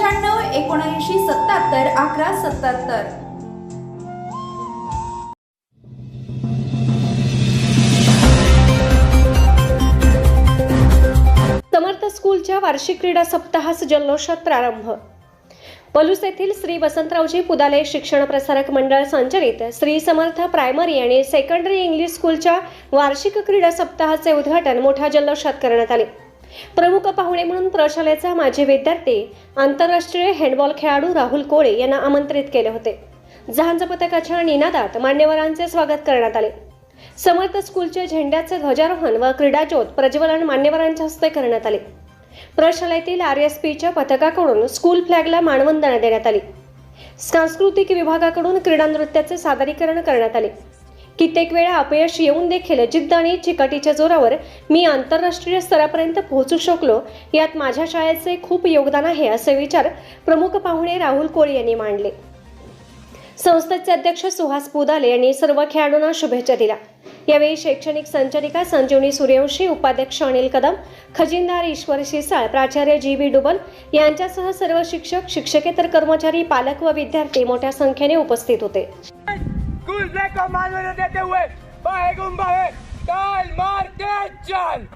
पंच्याण्णव एकोणऐंशी सत्याहत्तर अकरा सत्याहत्तर. समर्थ स्कूलच्या वार्षिक क्रीडा सप्ताहास जल्लोषात प्रारंभ. पलूस येथील श्री वसंतरावजी पुदाले शिक्षण प्रसारक मंडळ संचलित श्री समर्थ प्रायमरी आणि सेकंडरी इंग्लिश स्कूलच्या वार्षिक क्रीडा सप्ताहाचे उद्घाटन मोठ्या जल्लोषात करण्यात आले. प्रमुख पाहुणे म्हणून प्रशालेचा माजी विद्यार्थी आंतरराष्ट्रीय हँडबॉल खेळाडू राहुल कोळे यांना आमंत्रित केले होते. जहांज पथकाच्या निनादात मान्यवरांचे स्वागत करण्यात आले. समर्थ स्कूलचे झेंड्याचे ध्वजारोहण व क्रीडाज्योत प्रज्वलन मान्यवरांच्या हस्ते करण्यात आले. प्रशालेतील आर एस पीच्या पथकाकडून स्कूल फ्लॅगला मानवंदना देण्यात आली. सांस्कृतिक विभागाकडून क्रीडा नृत्याचे सादरीकरण करण्यात आले. कित्येक वेळा अपयश येऊन देखील जिद्द आणि चिकाटीच्या जोरावर मी आंतरराष्ट्रीय स्तरापर्यंत पोहोचू शकलो यात माझ्या शाळेचे खूप योगदान आहे असे विचार प्रमुख पाहुणे राहुल कोळी यांनी मांडले. संस्थेचे अध्यक्ष सुहास पुदाले यांनी सर्व खेळाडूंना शुभेच्छा दिल्या. यावेळी शैक्षणिक संचालिका संजीवनी सूर्यवंशी उपाध्यक्ष अनिल कदम खजिनदार ईश्वर शिसाळ प्राचार्य जी बी डुबल यांच्यासह सर्व शिक्षक शिक्षकेतर कर्मचारी पालक व विद्यार्थी मोठ्या संख्येने उपस्थित होते. गुजरे को मानवने देते हुए बाहे गुम बाहे ताल मार के चल